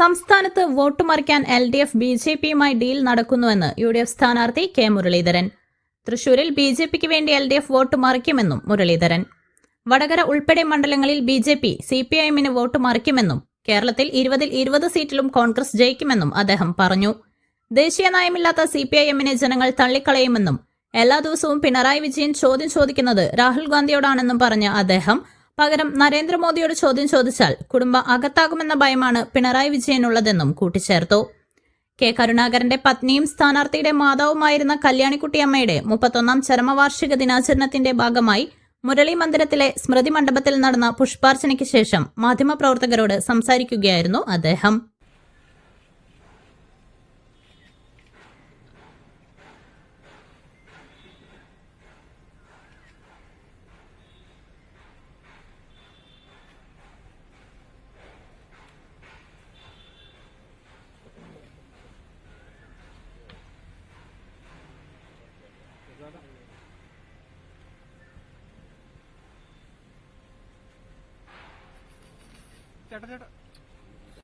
സംസ്ഥാനത്ത് vote മറിക്കാൻ L D F B J പിയുമായി deal നടക്കുന്നുവെന്ന് യു ഡി എഫ് സ്ഥാനാർത്ഥി കെ മുരളീധരൻ. തൃശൂരിൽ ബി ജെ പിക്ക് വേണ്ടി എൽ ഡി എഫ് വോട്ട് മറിക്കുമെന്നും മുരളീധരൻ. വടകര ഉൾപ്പെടെ മണ്ഡലങ്ങളിൽ B J P C P I vote മറിക്കുമെന്നും കേരളത്തിൽ ഇരുപതിൽ ഇരുപത് സീറ്റിലും കോൺഗ്രസ് ജയിക്കുമെന്നും അദ്ദേഹം പറഞ്ഞു. ദേശീയ നയമില്ലാത്ത സി പി ഐ എമ്മിനെ ജനങ്ങൾ തള്ളിക്കളയുമെന്നും എല്ലാ ദിവസവും പിണറായി വിജയൻ ചോദ്യം ചോദിക്കുന്നത് രാഹുൽ ഗാന്ധിയോടാണെന്നും പറഞ്ഞ അദ്ദേഹം പകരം നരേന്ദ്രമോദിയോട് ചോദ്യം ചോദിച്ചാൽ കുടുംബം അകത്താകുമെന്ന ഭയമാണ് പിണറായി വിജയനുള്ളതെന്നും കൂട്ടിച്ചേർത്തു. കെ. കരുണാകരന്റെ പത്നിയും സ്ഥാനാർത്ഥിയുടെ മാതാവുമായിരുന്ന കല്യാണിക്കുട്ടിയമ്മയുടെ മുപ്പത്തൊന്നാം ചരമവാർഷിക ദിനാചരണത്തിന്റെ ഭാഗമായി മുരളി മന്ദിരത്തിലെ സ്മൃതി മണ്ഡപത്തിൽ നടന്ന പുഷ്പാർച്ചനയ്ക്ക് ശേഷം മാധ്യമപ്രവർത്തകരോട് സംസാരിക്കുകയായിരുന്നു അദ്ദേഹം. ചേട്ടാ ചേട്ടാ.